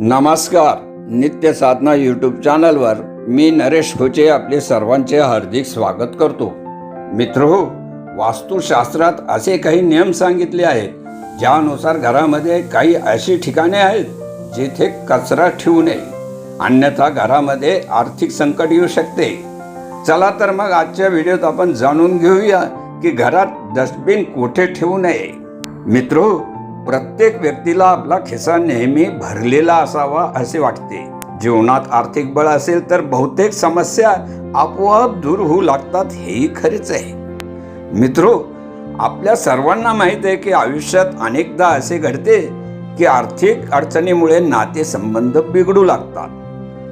नमस्कार. नित्य साधना यूट्यूब चॅनलवर मी नरेश खोचे आपले सर्वांचे हार्दिक स्वागत करतो. मित्र हो वास्तुशास्त्रात असे काही नियम सांगितले आहेत ज्यानुसार घरामध्ये काही अशी ठिकाणे आहेत जिथे कचरा ठेवू नये. अन्यथा घरामध्ये आर्थिक संकट येऊ शकते. चला तर मग आजच्या व्हिडिओत आपण जाणून घेऊया की घरात डस्टबिन कुठे ठेवू नये. मित्रो प्रत्येक व्यक्तीला आपला खिसा नेहमी भरलेला असावा असे वाटते. जीवनात आर्थिक बळ असेल तर बहुतेक समस्या आपोआप दूर होऊ लागतात हेही खरेच आहे. मित्रो आपल्या सर्वांना माहीत आहे की आयुष्यात अनेकदा असे घडते की आर्थिक अडचणीमुळे नातेसंबंध बिघडू लागतात.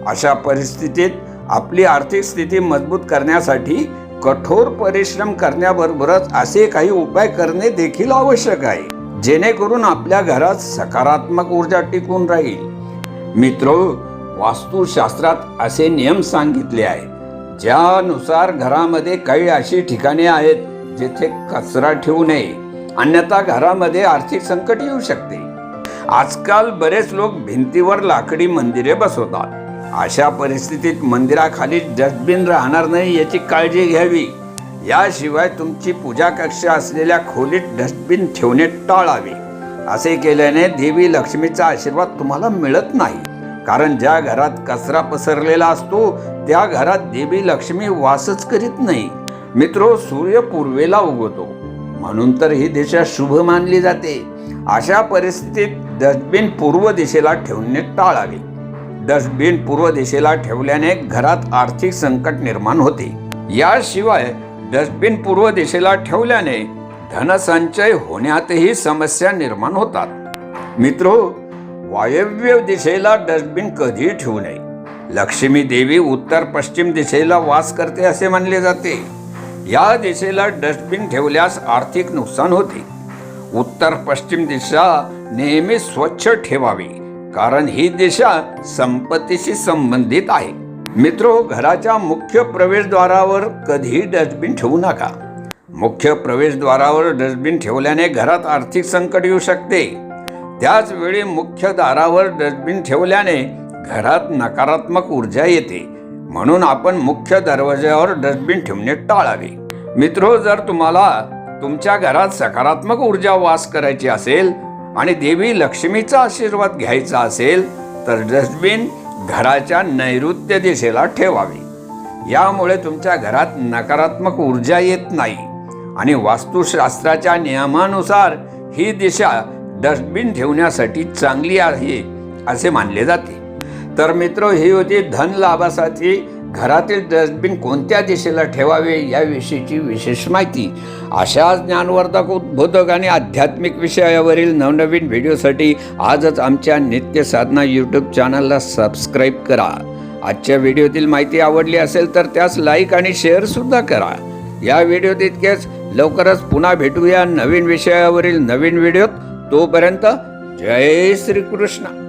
अशा परिस्थितीत आपली आर्थिक स्थिती मजबूत करण्यासाठी कठोर परिश्रम करण्याबरोबरच असे काही उपाय करणे देखील आवश्यक आहे. जेणेकरून आपल्या घरात सकारात्मक ऊर्जा टिकून राहील. मित्र वास्तुशास्त्रात असे नियम सांगितले आहेत ज्यानुसार घरामध्ये काही अशी ठिकाणे आहेत जिथे कचरा ठेवू नये. अन्यथा घरामध्ये आर्थिक संकट येऊ शकते. आजकाल बरेच लोक भिंतीवर लाकडी मंदिरे बसवतात. अशा परिस्थितीत मंदिराखाली डस्टबिन राहणार नाही याची काळजी घ्यावी. याशिवाय तुमची पूजा कक्षा असलेल्या खोलीत डस्टबिन ठेवणे टाळावे. असे केल्याने देवी लक्ष्मीचा आशीर्वाद तुम्हाला मिळत नाही. कारण ज्या घरात कचरा पसरलेला असतो त्या घरात देवी लक्ष्मी वासच करीत नाही. मित्रो सूर्य पूर्वेला उगवतो. म्हणून तर ही दिशा शुभ मानली जाते. अशा परिस्थितीत डस्टबिन पूर्व दिशेला ठेवणे टाळावे. डस्टबिन पूर्व दिशेला ठेवल्याने घरात आर्थिक संकट निर्माण होते. याशिवाय डस्टबिन पूर्व दिशेला ठेवल्याने धनसंचय होण्यातही समस्या निर्माण होतात. मित्र वायव्य दिशेला डस्टबिन कधी ठेवू नये. लक्ष्मी देवी उत्तर पश्चिम दिशेला वास करते असे मानले जाते. या दिशेला डस्टबिन ठेवल्यास आर्थिक नुकसान होते. उत्तर पश्चिम दिशा नेहमी स्वच्छ ठेवावी कारण ही दिशा संपत्तीशी संबंधित आहे. मित्रो घराच्या मुख्य प्रवेशद्वारावर कधीही डस्टबिन ठेवू नका. मुख्य प्रवेशद्वारावर डस्टबिन ठेवल्याने घरात आर्थिक संकट येऊ शकते. त्याच वेळी मुख्य दारावर डस्टबिन ठेवल्याने घरात नकारात्मक ऊर्जा येते. म्हणून आपण मुख्य दरवाज्यावर डस्टबिन ठेवणे टाळावे. मित्रो जर तुम्हाला तुमच्या घरात सकारात्मक ऊर्जा वास करायची असेल आणि देवी लक्ष्मीचा आशीर्वाद घ्यायचा असेल तर डस्टबिन घराच्या नैऋत्य दिशेला ठेवावे. यामुळे तुमच्या घरात नकारात्मक ऊर्जा येत नाही आणि वास्तुशास्त्राच्या नियमानुसार ही दिशा डस्टबिन ठेवण्यासाठी चांगली आहे असे मानले जाते. तर मित्र ही होती धन लाभासाठी घरातील डस्टबिन कोणत्या दिशेला ठेवावे याविषयीची विशेष माहिती अशा ज्ञानवर्धक उद्बोधक आणि आध्यात्मिक विषयावरील नवनवीन व्हिडिओसाठी आजच आमच्या नित्य साधना यूट्यूब चॅनलला सबस्क्राईब करा. आजच्या व्हिडिओतील माहिती आवडली असेल तर त्यास लाईक आणि शेअर सुद्धा करा. या व्हिडिओत इतकेच. लवकरच पुन्हा भेटूया नवीन विषयावरील नवीन व्हिडिओत. तोपर्यंत जय श्रीकृष्ण.